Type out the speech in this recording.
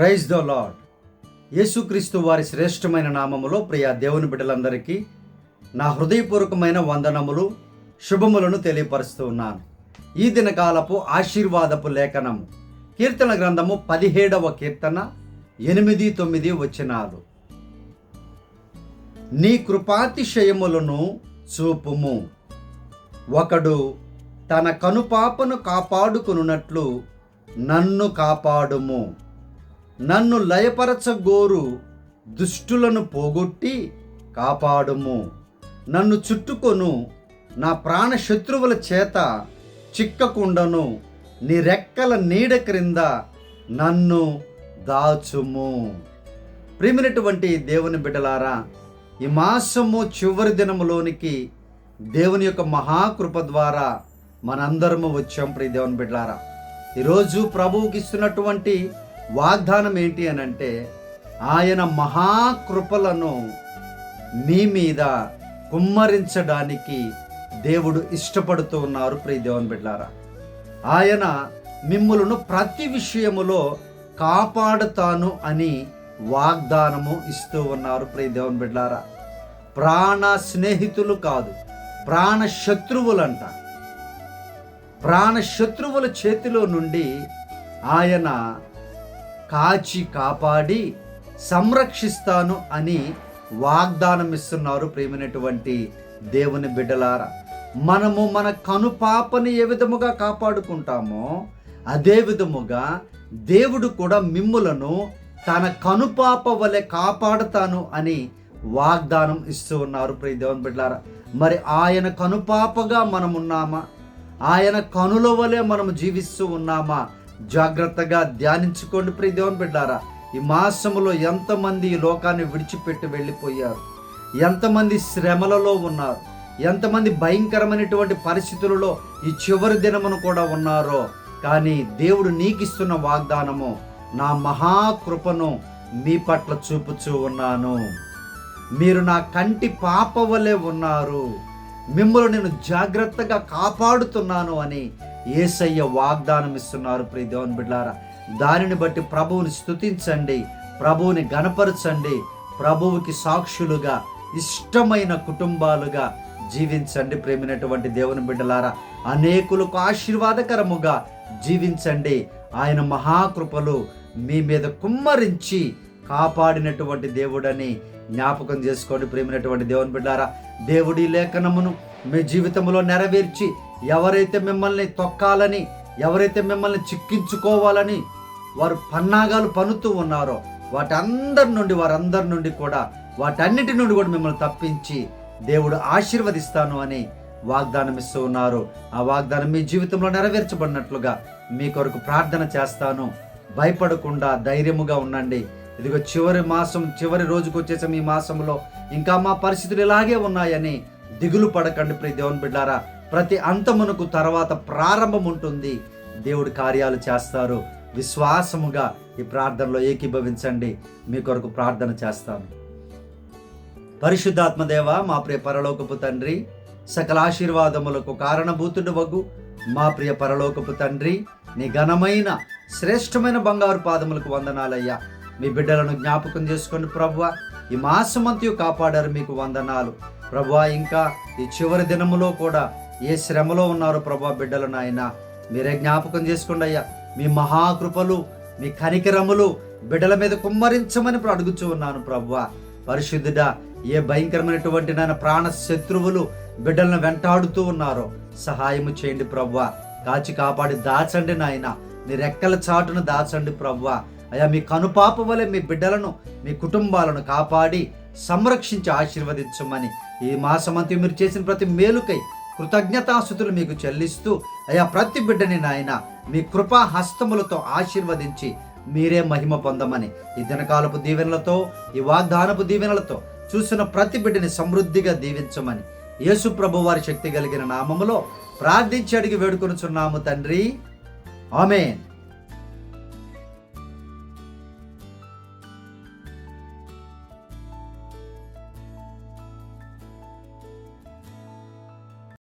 Praise the lord యేసుక్రీస్తు వారి శ్రేష్టమైన నామములో ప్రియ దేవుని బిడ్డలందరికీ నా హృదయపూర్వకమైన వందనములు శుభములను తెలియపరుస్తూ ఉన్నాను. ఈ దినకాలపు ఆశీర్వాదపు లేఖనము కీర్తన గ్రంథము పదిహేడవ కీర్తన ఎనిమిది తొమ్మిది వచ్చినాలు నీ కృపాతిశయములను చూపుము. ఒకడు తన కనుపాపను కాపాడుకున్నట్లు నన్ను కాపాడుము. నన్ను లయపరచగోరు దుష్టులను పోగొట్టి కాపాడుము. నన్ను చుట్టుకొను నా ప్రాణ శత్రువుల చేత చిక్కకుండను నీ రెక్కల నీడ క్రింద నన్ను దాచుము. ప్రేమినటువంటి దేవుని బిడ్డలారా ఈ మాసము చివరి దినములోనికి దేవుని యొక్క మహాకృప ద్వారా మనందరము వచ్చాం ప్రియ దేవుని బిడ్డలారా. ఈరోజు ప్రభువుకి ఇస్తున్నటువంటి వాగ్దానం ఏంటి అని అంటే ఆయన మహాకృపలను మీ మీద కుమ్మరించడానికి దేవుడు ఇష్టపడుతూ ఉన్నారు ప్రియ దేవన్ బిడ్డారా. ఆయన మిమ్ములను ప్రతి విషయములో కాపాడుతాను అని వాగ్దానము ఇస్తూ ఉన్నారు ప్రియ దేవన్ బిడ్డారా. ప్రాణ స్నేహితులు కాదు ప్రాణ శత్రువులంట. ప్రాణ శత్రువుల చేతిలో నుండి ఆయన కాచి కాపాడి సంరక్షిస్తాను అని వాగ్దానం ఇస్తున్నారు ప్రేమైనటువంటి దేవుని బిడ్డలారా. మనము మన కనుపాపని ఏ విధముగా కాపాడుకుంటామో అదే విధముగా దేవుడు కూడా మిమ్ములను తన కనుపాప వలె కాపాడుతాను అని వాగ్దానం ఇస్తూ ఉన్నారు ప్రియ దేవుని బిడ్డలారా. మరి ఆయన కనుపాపగా మనం ఉన్నామా ఆయన కనుల వలె మనం జీవిస్తూ ఉన్నామా? జాగ్రత్తగా ధ్యానించుకోండి ప్రియ దేవుని బిడ్డారా. ఈ మాసములో ఎంతమంది ఈ లోకాన్ని విడిచిపెట్టి వెళ్ళిపోయారు? ఎంతమంది శ్రమలలో ఉన్నారు? ఎంతమంది భయంకరమైనటువంటి పరిస్థితులలో ఈ చివరి దినమును కూడా ఉన్నారో? కానీ దేవుడు నీకిస్తున్న వాగ్దానము నా మహాకృపను మీ పట్ల చూపుచూ ఉన్నాను. మీరు నా కంటి పాప వలె ఉన్నారు. మిమ్మల్ని నేను జాగ్రత్తగా కాపాడుతున్నాను అని ఏసయ్య వాగ్దానం ఇస్తున్నారు ప్రియ దేవుని బిడ్డారా దానిని బట్టి ప్రభువుని స్తుతించండి ప్రభువుని గణపరచండి ప్రభువుకి సాక్షులుగా ఇష్టమైన కుటుంబాలుగా జీవించండి ప్రేమినటువంటి దేవుని బిడ్డలారా. అనేకులకు ఆశీర్వాదకరముగా జీవించండి. ఆయన మహాకృపలు మీ మీద కుమ్మరించి కాపాడినటువంటి దేవుడని జ్ఞాపకం చేసుకోండి ప్రేమినటువంటి దేవుని బిడ్డారా దేవుడి లేఖనమును మీ జీవితంలో నెరవేర్చి ఎవరైతే మిమ్మల్ని తొక్కాలని ఎవరైతే మిమ్మల్ని చిక్కించుకోవాలని వారు పన్నాగాలు పనుతూ ఉన్నారో వాటందరి నుండి వారందరి నుండి కూడా వాటన్నిటి నుండి కూడా మిమ్మల్ని తప్పించి దేవుడు ఆశీర్వదిస్తాను అని వాగ్దానం ఇస్తూ ఉన్నారు. ఆ వాగ్దానం మీ జీవితంలో నెరవేర్చబడినట్లుగా మీ కొరకు ప్రార్థన చేస్తాను. భయపడకుండా ధైర్యముగా ఉండండి. ఇదిగో చివరి మాసం చివరి రోజుకు వచ్చేసాం ఈ మాసంలో ఇంకా మా పరిస్థితులు ఇలాగే ఉన్నాయని దిగులు పడకండి ప్రియ దేవుని బిడ్డారా. ప్రతి అంతమునకు తర్వాత ప్రారంభం ఉంటుంది. దేవుడు కార్యాలు చేస్తారు. విశ్వాసముగా ఈ ప్రార్థనలో ఏకీభవించండి. మీ కొరకు ప్రార్థన చేస్తాను. పరిశుద్ధాత్మదేవ మా ప్రియ పరలోకపు తండ్రి సకల ఆశీర్వాదములకు కారణభూతుడు వగు మా ప్రియ పరలోకపు తండ్రి నీ ఘనమైన శ్రేష్టమైన బంగారు పాదములకు వందనాలయ్యా. మీ బిడ్డలను జ్ఞాపకం చేసుకోండి ప్రభువ ఈ మాసమంతయు కాపాడారు మీకు వందనాలు. ప్రభా ఇంకా ఈ చివరి దినములో కూడా ఏ శ్రమలో ఉన్నారు ప్రభా బిడ్డలు నాయన? మీరే జ్ఞాపకం చేసుకోండి అయ్యా. మీ మహాకృపలు మీ కనికరములు బిడ్డల మీద కుమ్మరించమని ఇప్పుడు అడుగుచూ ఉన్నాను ప్రభువా పరిశుద్ధుడా ఏ భయంకరమైనటువంటి నాయన ప్రాణ శత్రువులు బిడ్డలను వెంటాడుతూ ఉన్నారో సహాయము చేయండి ప్రవ్వా కాచి కాపాడి దాచండి నాయన. మీ రెక్కల చాటును దాచండి ప్రవ్వా అయ్యా మీ కనుపాప వలె మీ బిడ్డలను మీ కుటుంబాలను కాపాడి సంరక్షించి ఆశీర్వదించమని ఈ మాసమంతి మీరు చేసిన ప్రతి మేలుకై కృతజ్ఞతాస్థుతులు మీకు చెల్లిస్తూ అయా ప్రతి బిడ్డని నాయన మీ కృపా హస్తములతో ఆశీర్వదించి మీరే మహిమ పొందమని ఈ దినకాలపు దీవెనలతో ఈ వాగ్దానపు దీవెనలతో చూసిన ప్రతి బిడ్డని సమృద్ధిగా దీవించమని యేసు ప్రభు వారి శక్తి కలిగిన నామములో ప్రార్థించి అడిగి వేడుకొనుచున్నాము తండ్రి. ఆమెన్.